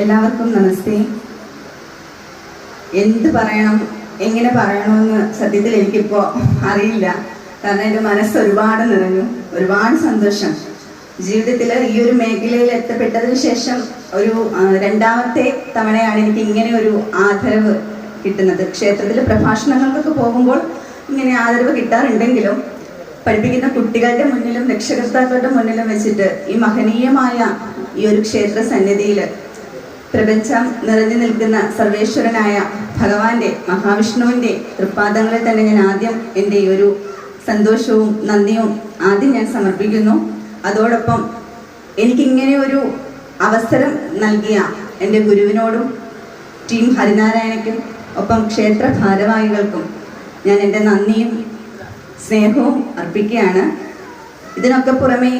എല്ലാവർക്കും നമസ്തേ. എന്ത് പറയണം എങ്ങനെ പറയണമെന്ന് സത്യത്തിൽ എനിക്കിപ്പോൾ അറിയില്ല. കാരണം എന്റെ മനസ്സ് ഒരുപാട് നിറഞ്ഞു ഒരുപാട് സന്തോഷം. ജീവിതത്തിൽ ഈ ഒരു മേഖലയിൽ എത്തപ്പെട്ടതിന് ശേഷം ഒരു രണ്ടാമത്തെ തവണയാണ് എനിക്ക് ഇങ്ങനെ ഒരു ആദരവ് കിട്ടുന്നത്. ക്ഷേത്രത്തിൽ പ്രഭാഷണങ്ങൾക്കൊക്കെ പോകുമ്പോൾ ഇങ്ങനെ ആദരവ് കിട്ടാറുണ്ടെങ്കിലും പഠിപ്പിക്കുന്ന കുട്ടികളുടെ മുന്നിലും രക്ഷകർത്താക്കളുടെ മുന്നിലും വെച്ചിട്ട് ഈ മഹനീയമായ ഈ ഒരു ക്ഷേത്ര സന്നിധിയിൽ പ്രപഞ്ചം നിറഞ്ഞു നിൽക്കുന്ന സർവേശ്വരനായ ഭഗവാന്റെ മഹാവിഷ്ണുവിന്റെ തൃപ്പാദങ്ങളിൽ തന്നെ ഞാൻ ആദ്യം എന്റെ ഒരു സന്തോഷവും നന്ദിയും ആദ്യം ഞാൻ സമർപ്പിക്കുന്നു. അതോടൊപ്പം എനിക്കിങ്ങനെ ഒരു അവസരം നൽകിയ എന്റെ ഗുരുവിനോടും ടീം ഹരിനാരായണയ്ക്കും ഒപ്പം ക്ഷേത്ര ഭാരവാഹികൾക്കും ഞാൻ എന്റെ നന്ദിയും സ്നേഹവും അർപ്പിക്കുകയാണ്. ഇതിനൊക്കെ പുറമേ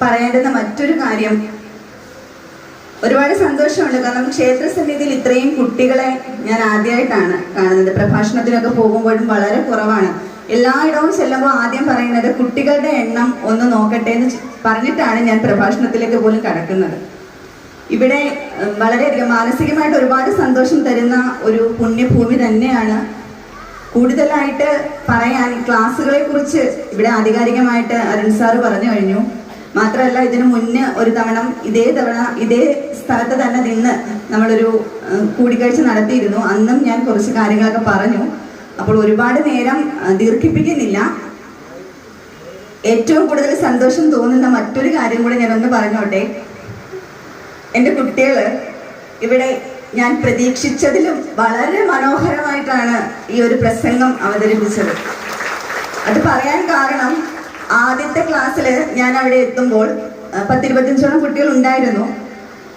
പറയേണ്ടുന്ന മറ്റൊരു കാര്യം ഒരുപാട് സന്തോഷമുണ്ട്. കാരണം ക്ഷേത്ര സന്നിധിയിൽ ഇത്രയും കുട്ടികളെ ഞാൻ ആദ്യമായിട്ടാണ് കാണുന്നത്. പ്രഭാഷണത്തിനൊക്കെ പോകുമ്പോഴും വളരെ കുറവാണ്. എല്ലായിടവും ചെല്ലുമ്പോൾ ആദ്യം പറയുന്നത് കുട്ടികളുടെ എണ്ണം ഒന്ന് നോക്കട്ടെ എന്ന് പറഞ്ഞിട്ടാണ് ഞാൻ പ്രഭാഷണത്തിലേക്ക് പോലും കടക്കുന്നത്. ഇവിടെ വളരെയധികം മാനസികമായിട്ട് ഒരുപാട് സന്തോഷം തരുന്ന ഒരു പുണ്യഭൂമി തന്നെയാണ്. കൂടുതലായിട്ട് പറയാൻ ക്ലാസ്സുകളെ കുറിച്ച് ഇവിടെ ആധികാരികമായിട്ട് അരുൺ സാറ് പറഞ്ഞു കഴിഞ്ഞു. മാത്രമല്ല ഇതിനു മുന്നേ ഒരു തവണ ഇതേ തവണ ഇതേ സ്ഥലത്ത് തന്നെ നിന്ന് നമ്മളൊരു കൂടിക്കാഴ്ച നടത്തിയിരുന്നു. അന്നും ഞാൻ കുറച്ച് കാര്യങ്ങളൊക്കെ പറഞ്ഞു. അപ്പോൾ ഒരുപാട് നേരം ദീർഘിപ്പിക്കുന്നില്ല. ഏറ്റവും കൂടുതൽ സന്തോഷം തോന്നുന്ന മറ്റൊരു കാര്യം കൂടെ ഞാനൊന്ന് പറഞ്ഞോട്ടെ. എന്റെ കുട്ടികൾ ഇവിടെ ഞാൻ പ്രതീക്ഷിച്ചതിലും വളരെ മനോഹരമായിട്ടാണ് ഈ ഒരു പ്രസംഗം അവതരിപ്പിച്ചത്. അത് പറയാൻ കാരണം ആദ്യത്തെ ക്ലാസ്സിൽ ഞാൻ അവിടെ എത്തുമ്പോൾ പത്തിരുപത്തഞ്ചോളം കുട്ടികൾ ഉണ്ടായിരുന്നു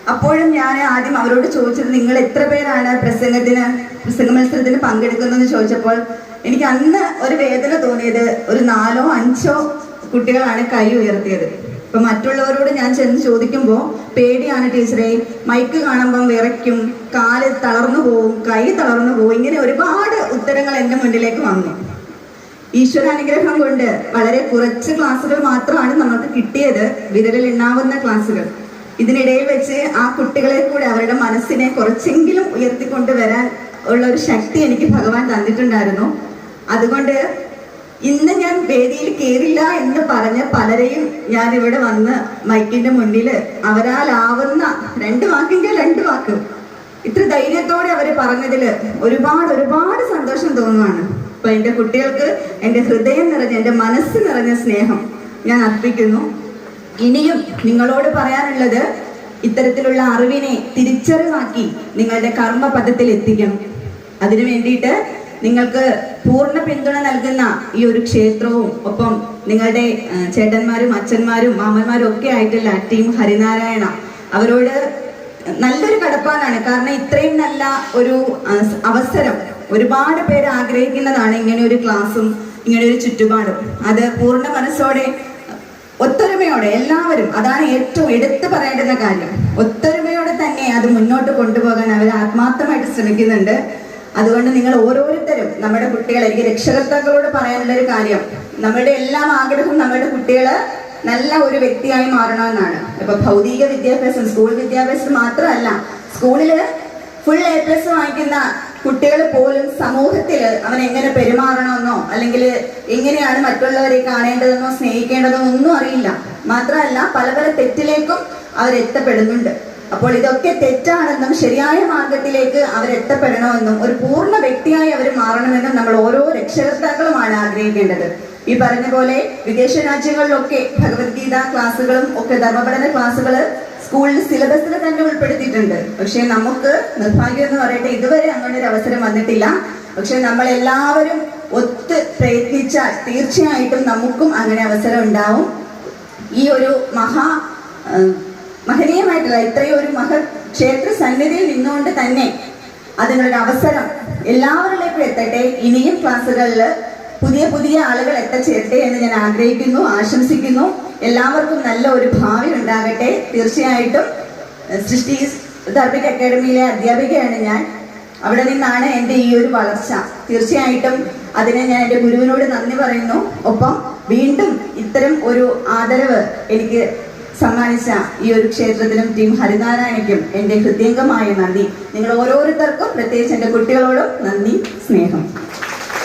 അപ്പോഴും ഞാൻ ആദ്യം അവരോട് ചോദിച്ചത് നിങ്ങൾ എത്ര പേരാണ് പ്രസംഗത്തിന് പ്രസംഗ മത്സരത്തിന് പങ്കെടുക്കുന്നതെന്ന് ചോദിച്ചപ്പോൾ എനിക്ക് അന്ന് ഒരു വേദന തോന്നിയത് ഒരു നാലോ അഞ്ചോ കുട്ടികളാണ് കൈ ഉയർത്തിയത്. ഇപ്പൊ മറ്റുള്ളവരോട് ഞാൻ ചെന്ന് ചോദിക്കുമ്പോൾ പേടിയാണ് ടീച്ചറെ മൈക്ക് കാണുമ്പം വിറയ്ക്കും കാൽ തളർന്നു പോവും കൈ തളർന്നു പോവും ഇങ്ങനെ ഒരുപാട് ഉത്തരങ്ങൾ എന്റെ മുന്നിലേക്ക് വന്നു. ഈശ്വര അനുഗ്രഹം കൊണ്ട് വളരെ കുറച്ച് ക്ലാസ്സുകൾ മാത്രമാണ് നമുക്ക് കിട്ടിയത്. വിരലിൽ എണ്ണാവുന്ന ക്ലാസ്സുകൾ. ഇതിനിടയിൽ വെച്ച് ആ കുട്ടികളെ കൂടെ അവരുടെ മനസ്സിനെ കുറച്ചെങ്കിലും ഉയർത്തിക്കൊണ്ട് വരാൻ ഉള്ള ഒരു ശക്തി എനിക്ക് ഭഗവാൻ തന്നിട്ടുണ്ടായിരുന്നു. അതുകൊണ്ട് ഇന്ന് ഞാൻ വേദിയിൽ കയറില്ല എന്ന് പറഞ്ഞ പലരെയും ഞാൻ ഇവിടെ വന്ന് മൈക്കിന്റെ മുന്നിൽ അവരാലാവുന്ന രണ്ട് വാക്കിന്റെ രണ്ട് വാക്ക്. ഇത്ര ധൈര്യത്തോടെ അവർ പറഞ്ഞതിൽ ഒരുപാട് ഒരുപാട് സന്തോഷം തോന്നുവാണ്. അപ്പൊ എന്റെ കുട്ടികൾക്ക് എന്റെ ഹൃദയം നിറഞ്ഞ എന്റെ മനസ്സ് നിറഞ്ഞ സ്നേഹം ഞാൻ അർപ്പിക്കുന്നു. ഇനിയും നിങ്ങളോട് പറയാനുള്ളത് ഇത്തരത്തിലുള്ള അറിവിനെ തിരിച്ചറിവാക്കി നിങ്ങളുടെ കർമ്മ പദത്തിൽ എത്തിക്കണം. അതിനു വേണ്ടിയിട്ട് നിങ്ങൾക്ക് പൂർണ പിന്തുണ നൽകുന്ന ഈ ഒരു ക്ഷേത്രവും ഒപ്പം നിങ്ങളുടെ ചേട്ടന്മാരും അച്ഛന്മാരും മാമന്മാരും ഒക്കെ ആയിട്ടുള്ള ടീം ഹരിനാരായണ അവരോട് നല്ലൊരു കടപ്പാടാണ്. കാരണം ഇത്രയും നല്ല ഒരു അവസരം ഒരുപാട് പേര് ആഗ്രഹിക്കുന്നതാണ് ഇങ്ങനെ ഒരു ക്ലാസ്സും ഇങ്ങനെ ഒരു ചുറ്റുപാടും. അത് പൂർണ മനസ്സോടെ ഒത്തൊരുമയോടെ എല്ലാവരും അതാണ് ഏറ്റവും എടുത്തു പറയേണ്ടുന്ന കാര്യം. ഒത്തൊരുമയോടെ തന്നെ അത് മുന്നോട്ട് കൊണ്ടുപോകാൻ അവർ ആത്മാർത്ഥമായിട്ട് ശ്രമിക്കുന്നുണ്ട്. അതുകൊണ്ട് നിങ്ങൾ ഓരോരുത്തരും നമ്മുടെ കുട്ടികൾ എനിക്ക് രക്ഷകർത്താക്കളോട് പറയാനുള്ള ഒരു കാര്യം നമ്മുടെ എല്ലാം ആഗ്രഹവും നമ്മുടെ കുട്ടികൾ നല്ല ഒരു വ്യക്തിയായി മാറണമെന്നാണ്. ഇപ്പൊ ഭൗതിക വിദ്യാഭ്യാസം സ്കൂൾ വിദ്യാഭ്യാസം മാത്രമല്ല സ്കൂളിൽ ഫുൾ എ പ്ലസ് വാങ്ങിക്കുന്ന കുട്ടികൾ പോലും സമൂഹത്തിൽ അവൻ എങ്ങനെ പെരുമാറണമെന്നോ അല്ലെങ്കിൽ എങ്ങനെയാണ് മറ്റുള്ളവരെ കാണേണ്ടതെന്നോ സ്നേഹിക്കേണ്ടതെന്നോ ഒന്നും അറിയില്ല. മാത്രമല്ല പല പല തെറ്റിലേക്കും അവരെത്തപ്പെടുന്നുണ്ട് അപ്പോൾ ഇതൊക്കെ തെറ്റാണെന്നും ശരിയായ മാർഗത്തിലേക്ക് അവരെത്തപ്പെടണമെന്നും ഒരു പൂർണ വ്യക്തിയായി അവർ മാറണമെന്നും നമ്മൾ ഓരോ രക്ഷകർത്താക്കളുമാണ് ആഗ്രഹിക്കേണ്ടത്. ഈ പറഞ്ഞ പോലെ വിദേശ രാജ്യങ്ങളിലൊക്കെ ഭഗവത്ഗീത ക്ലാസ്സുകളും ഒക്കെ ധർമ്മപഠന ക്ലാസ്സുകൾ സ്കൂളിൽ സിലബസിൽ തന്നെ ഉൾപ്പെടുത്തിയിട്ടുണ്ട്. പക്ഷെ നമുക്ക് നിർഭാഗ്യം എന്ന് പറയട്ടെ ഇതുവരെ അങ്ങനെ ഒരു അവസരം വന്നിട്ടില്ല. പക്ഷെ നമ്മൾ എല്ലാവരും ഒത്ത് പ്രയത്നിച്ചാൽ തീർച്ചയായിട്ടും നമുക്കും അങ്ങനെ അവസരം ഉണ്ടാവും. ഈ ഒരു മഹാ മഹനീയമായിട്ടുള്ള ഇത്രയും ഒരു മഹ ക്ഷേത്ര സന്നിധിയിൽ നിന്നുകൊണ്ട് തന്നെ അതിനൊരു അവസരം എല്ലാവരിലേക്കും എത്തട്ടെ. ഇനിയും ക്ലാസ്സുകളിൽ പുതിയ പുതിയ ആളുകൾ എത്തച്ചേരട്ടെ എന്ന് ഞാൻ ആഗ്രഹിക്കുന്നു ആശംസിക്കുന്നു. എല്ലാവർക്കും നല്ല ഒരു ഭാവി ഉണ്ടാകട്ടെ. തീർച്ചയായിട്ടും സൃഷ്ടി ധാർമ്മിക അക്കാദമിയിലെ അധ്യാപികയാണ് ഞാൻ. അവിടെ നിന്നാണ് എന്റെ ഈ ഒരു വളർച്ച. തീർച്ചയായിട്ടും അതിനെ ഞാൻ എന്റെ ഗുരുവിനോട് നന്ദി പറയുന്നു. ഒപ്പം വീണ്ടും ഇത്തരം ഒരു ആദരവ് എനിക്ക് സമ്മാനിച്ച ഈ ഒരു ക്ഷേത്രത്തിനും ടീം ഹരിനാരായണയ്ക്കും എന്റെ ഹൃദയംഗമായ നന്ദി. നിങ്ങൾ ഓരോരുത്തർക്കും പ്രത്യേകിച്ച് എന്റെ കുട്ടികളോടും നന്ദി സ്നേഹം.